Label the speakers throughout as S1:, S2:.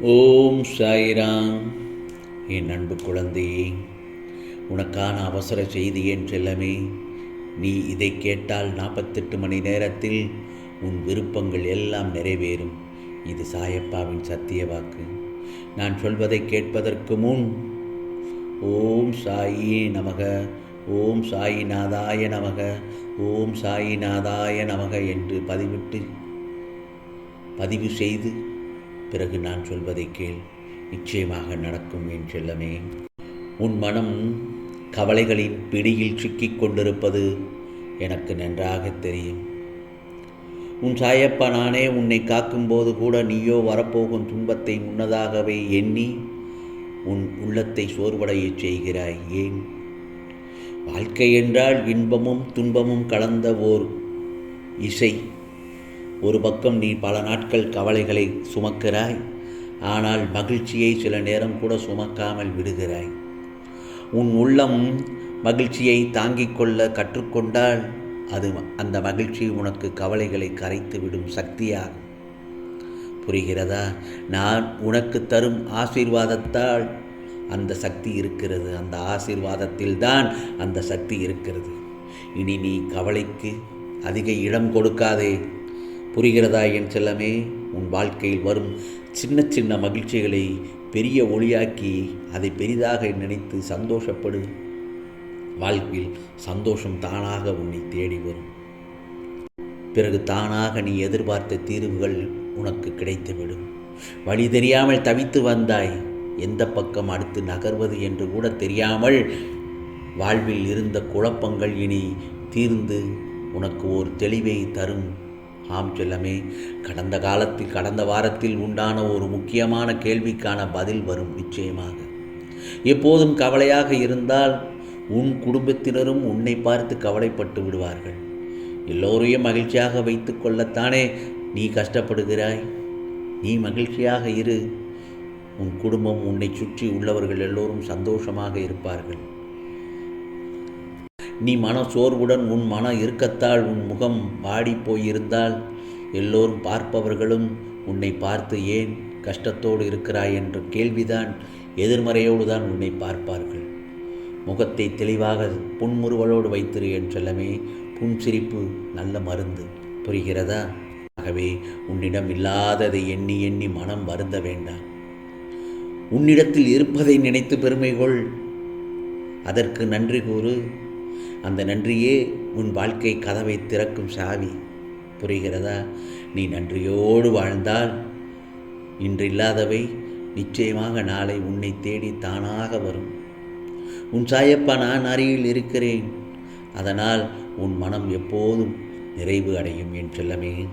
S1: ஓம் சாய்ராம். என் அன்பு குழந்தையே உனக்கான அவசர செய்தி என் செல்லமே. நீ இதை கேட்டால் நாற்பத்தெட்டு மணி நேரத்தில் உன் விருப்பங்கள் எல்லாம் நிறைவேறும். இது சாயப்பாவின் சத்திய வாக்கு. நான் சொல்வதை கேட்பதற்கு முன் ஓம் சாயி நமக ஓம் சாயிநாதாய நமக ஓம் சாயிநாதாய நமக என்று பதிவிட்டு பதிவு செய்து பிறகு நான் சொல்வதை கேள். நிச்சயமாக நடக்கும் என் செல்லமே. உன் மனம் கவலைகளின் பிடியில் சிக்கிக் கொண்டிருப்பது எனக்கு நன்றாக தெரியும். உன் சாயப்பா நானே உன்னை காக்கும்போது கூட நீயோ வரப்போகும் துன்பத்தை முன்னதாகவே எண்ணி உன் உள்ளத்தை சோர்வடையச் செய்கிறாய். ஏன்? வாழ்க்கை என்றால் இன்பமும் துன்பமும் கலந்த ஓர் இசை. ஒரு பக்கம் நீ பல நாட்கள் கவலைகளை சுமக்கிறாய் ஆனால் மகிழ்ச்சியை சில நேரம் கூட சுமக்காமல் விடுகிறாய். உன் உள்ளம் மகிழ்ச்சியை தாங்கிக் கொள்ள கற்றுக்கொண்டால் அது அந்த மகிழ்ச்சி உனக்கு கவலைகளை கரைத்து விடும் சக்தியாகும். புரிகிறதா? நான் உனக்கு தரும் ஆசீர்வாதத்தால் அந்த சக்தி இருக்கிறது. அந்த ஆசீர்வாதத்தில் தான் அந்த சக்தி இருக்கிறது. இனி நீ கவலைக்கு அதிக இடம் கொடுக்காதே. புரிகிறதா என் செல்லமே? உன் வாழ்க்கையில் வரும் சின்ன சின்ன மகிழ்ச்சிகளை பெரிய ஒளியாக்கி அதை பெரிதாக நினைத்து சந்தோஷப்படு. வாழ்க்கையில் சந்தோஷம் தானாக உன்னை தேடி வரும். பிறகு தானாக நீ எதிர்பார்த்த தீர்வுகள் உனக்கு கிடைத்துவிடும். வழி தெரியாமல் தவித்து வந்தாய். எந்த பக்கம் அடுத்து நகர்வது என்று கூட தெரியாமல் வாழ்வில் இருந்த குழப்பங்கள் இனி தீர்ந்து உனக்கு ஒரு தெளிவை தரும் ஆம் செல்லமே கடந்த காலத்தில் கடந்த வாரத்தில் உண்டான ஒரு முக்கியமான கேள்விக்கான பதில் வரும் நிச்சயமாக. எப்போதும் கவலையாக இருந்தால் உன் குடும்பத்தினரும் உன்னை பார்த்து கவலைப்பட்டு விடுவார்கள். எல்லோரையும் மகிழ்ச்சியாக வைத்து கொள்ளத்தானே நீ கஷ்டப்படுகிறாய்? நீ மகிழ்ச்சியாக இரு. உன் குடும்பம் உன்னை சுற்றி உள்ளவர்கள் எல்லோரும் சந்தோஷமாக இருப்பார்கள். நீ மன சோர்வுடன் உன் மன இருக்கத்தால் உன் முகம் வாடி போயிருந்தால் எல்லோரும் பார்ப்பவர்களும் உன்னை பார்த்து ஏன் கஷ்டத்தோடு இருக்கிறாய் என்ற கேள்விதான் எதிர்மறையோடு தான் உன்னை பார்ப்பார்கள். முகத்தை தெளிவாக புன்முறுவலோடு வைத்திரு என் செல்லமே புன்சிரிப்பு நல்ல மருந்து. புரிகிறதா? ஆகவே உன்னிடம் இல்லாததை எண்ணி எண்ணி மனம் வருந்த வேண்டாம். உன்னிடத்தில் இருப்பதை நினைத்து பெருமை கொள். அதற்கு நன்றி கூறு. அந்த நன்றியே உன் வாழ்க்கை கதவை திறக்கும் சாவி. புரிகிறதா? நீ நன்றியோடு வாழ்ந்தால் இன்றில்லாதவை நிச்சயமாக நாளை உன்னை தேடி தானாக வரும். உன் சாயப்பா நான் அருகில் இருக்கிறேன். அதனால் உன் மனம் எப்போதும் நிறைவு அடையும் என் செல்லமே.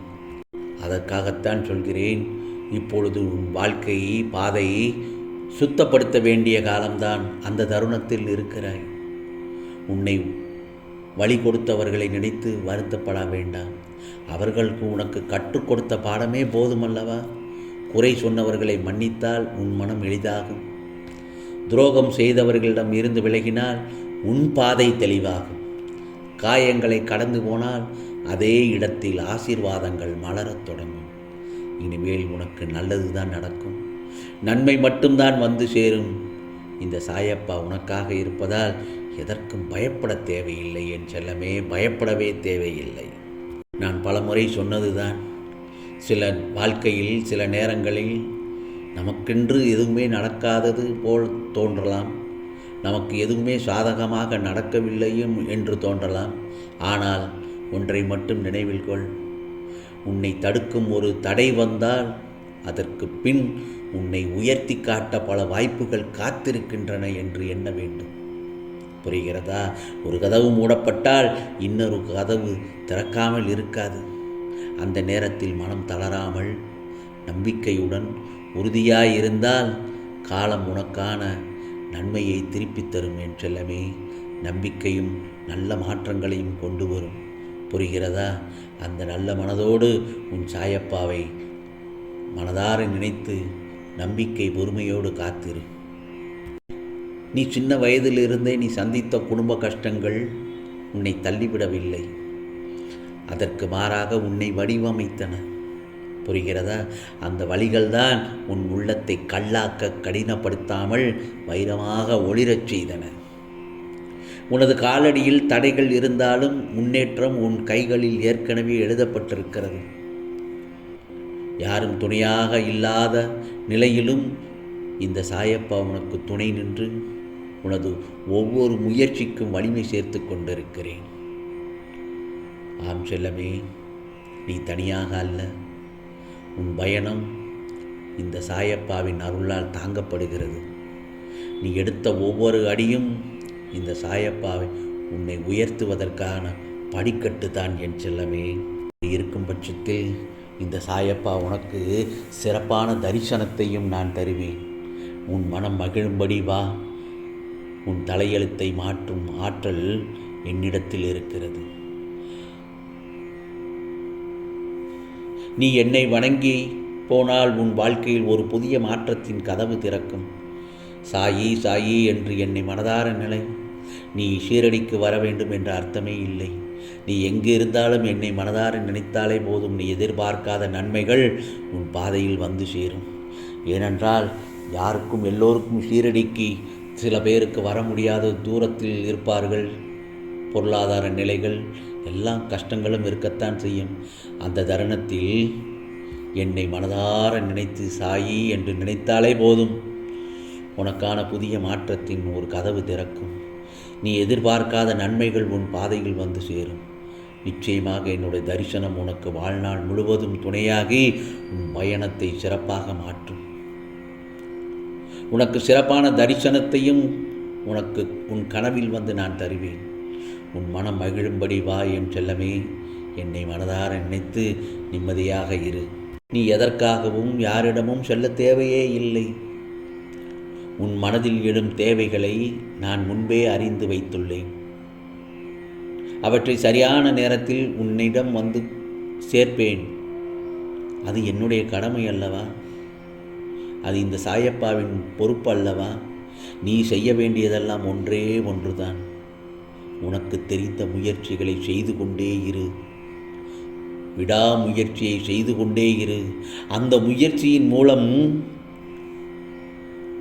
S1: அதற்காகத்தான் சொல்கிறேன் இப்பொழுது உன் வாழ்க்கையை பாதையை சுத்தப்படுத்த வேண்டிய காலம்தான் அந்த தருணத்தில் இருக்கிறாய். உன்னை வழி கொடுத்தவர்களை நினைத்து வருத்தப்பட வேண்டாம். அவர்களுக்கு உனக்கு கற்றுக் கொடுத்த பாடமே போதுமல்லவா? குறை சொன்னவர்களை மன்னித்தால் உன் மனம் எளிதாகும். துரோகம் செய்தவர்களிடம் இருந்து விலகினால் உன் பாதை தெளிவாகும். காயங்களை கடந்து போனால் அதே இடத்தில் ஆசீர்வாதங்கள் மலரத் தொடங்கும். இனிமேல் உனக்கு நல்லதுதான் நடக்கும். நன்மை மட்டும்தான் வந்து சேரும். இந்த சாயப்பா உனக்காக இருப்பதால் எதற்கும் பயப்பட தேவையில்லை என் செல்லமே பயப்படவே தேவையில்லை. நான் பலமுறை சொன்னதுதான். சில வாழ்க்கையில் சில நேரங்களில் நமக்கென்று எதுவுமே நடக்காதது போல் தோன்றலாம். நமக்கு எதுவுமே சாதகமாக நடக்கவில்லையும் என்று தோன்றலாம். ஆனால் ஒன்றை மட்டும் நினைவில் கொள். உன்னை தடுக்கும் ஒரு தடை வந்தால் அதற்கு பின் உன்னை உயர்த்தி காட்ட பல வாய்ப்புகள் காத்திருக்கின்றன என்று எண்ண வேண்டும். புரிகிறதா? ஒரு கதவு மூடப்பட்டால் இன்னொரு கதவு திறக்காமல் இருக்காது. அந்த நேரத்தில் மனம் தளராமல் நம்பிக்கையுடன் உறுதியாய் இருந்தால் காலம் உனக்கான நன்மையை திருப்பித் தரும் என்றெல்லாமே நம்பிக்கையும் நல்ல மாற்றங்களையும் கொண்டு வரும். புரிகிறதா? அந்த நல்ல மனதோடு உன் சாயப்பாவை மனதார நினைத்து நம்பிக்கை பொறுமையோடு காத்திரு. நீ சின்ன வயதிலிருந்தே நீ சந்தித்த குடும்ப கஷ்டங்கள் உன்னை தள்ளிவிடவில்லை. அதற்கு மாறாக உன்னை வடிவமைத்தன. புரிகிறதா? அந்த வழிகள்தான் உன் உள்ளத்தை கல்லாக்க கடினப்படுத்தாமல் வைரமாக ஒளிரச் செய்தன. உனது காலடியில் தடைகள் இருந்தாலும் முன்னேற்றம் உன் கைகளில் ஏற்கனவே எழுதப்பட்டிருக்கிறது. யாரும் துணையாக இல்லாத நிலையிலும் இந்த சாயப்பா உனக்கு துணை நின்று உனது ஒவ்வொரு முயற்சிக்கும் வலிமை சேர்த்து கொண்டிருக்கிறேன். ஆம் செல்லமே நீ தனியாக அல்ல. உன் பயணம் இந்த சாயப்பாவின் அருளால் தாங்கப்படுகிறது. நீ எடுத்த ஒவ்வொரு அடியும் இந்த சாயப்பாவை உன்னை உயர்த்துவதற்கான படிக்கட்டு தான் என் செல்லமே. இருக்கும் பட்சத்தில் இந்த சாயப்பா உனக்கு சிறப்பான தரிசனத்தையும் நான் தருவேன். உன் மனம் மகிழும்படி வா. உன் தலையெழுத்தை மாற்றும் ஆற்றல் என்னிடத்தில் இருக்கிறது. நீ என்னை வணங்கி போனால் உன் வாழ்க்கையில் ஒரு புதிய மாற்றத்தின் கதவு திறக்கும். சாயி சாயி என்று என்னை மனதார நிலை. நீ ஷீரடிக்கு வர வேண்டும் என்ற அர்த்தமே இல்லை. நீ எங்கு இருந்தாலும் என்னை மனதார நினைத்தாலே போதும். நீ எதிர்பார்க்காத நன்மைகள் உன் பாதையில் வந்து சேரும். ஏனென்றால் யாருக்கும் எல்லோருக்கும் சீரடிக்கு சில பேருக்கு வர முடியாத தூரத்தில் இருப்பார்கள். பொருளாதார நிலைகள் எல்லாம் கஷ்டங்களும் இருக்கத்தான் செய்யும். அந்த தருணத்தில் என்னை மனதார நினைத்து சாயி என்று நினைத்தாலே போதும். உனக்கான புதிய மாற்றத்தின் ஒரு கதவு திறக்கும். நீ எதிர்பார்க்காத நன்மைகள் உன் பாதையில் வந்து சேரும். நிச்சயமாக என்னுடைய தரிசனம் உனக்கு வாழ்நாள் முழுவதும் துணையாகி உன் பயணத்தை சிறப்பாக மாற்றும். உனக்கு சிறப்பான தரிசனத்தையும் உனக்கு உன் கனவில் வந்து நான் தருவேன். உன் மனம் மகிழும்படி வா என் செல்லமே. என்னை மனதார நினைத்து நிம்மதியாக இரு. நீ எதற்காகவும் யாரிடமும் செல்ல தேவையே இல்லை. உன் மனதில் எழும் தேவைகளை நான் முன்பே அறிந்து வைத்துள்ளேன். அவற்றை சரியான நேரத்தில் உன்னிடம் வந்து சேர்ப்பேன். அது என்னுடைய கடமை அல்லவா? அது இந்த சாயப்பாவின் பொறுப்பு அல்லவா? நீ செய்ய வேண்டியதெல்லாம் ஒன்றே ஒன்றுதான். உனக்கு தெரிந்த முயற்சிகளை செய்து கொண்டே இரு. விடாமுயற்சியை செய்து கொண்டே இரு. அந்த முயற்சியின் மூலம்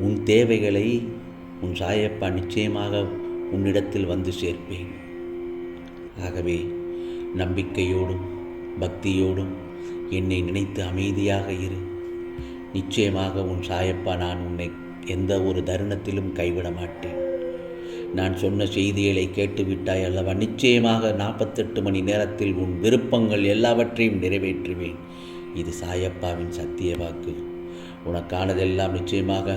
S1: உன் தேவைகளை உன் சாயப்பா நிச்சயமாக உன்னிடத்தில் வந்து சேர்ப்பேன். ஆகவே நம்பிக்கையோடும் பக்தியோடும் என்னை நினைத்து அமைதியாக இரு. நிச்சயமாக உன் சாயப்பா நான் உன்னை எந்த ஒரு தருணத்திலும் கைவிட மாட்டேன். நான் சொன்ன செய்திகளை கேட்டுவிட்டாய் அல்லவா? நிச்சயமாக நாற்பத்தெட்டு மணி நேரத்தில் உன் விருப்பங்கள் எல்லாவற்றையும் நிறைவேற்றுவேன். இது சாயப்பாவின் சத்திய வாக்கு. உனக்கானதெல்லாம் நிச்சயமாக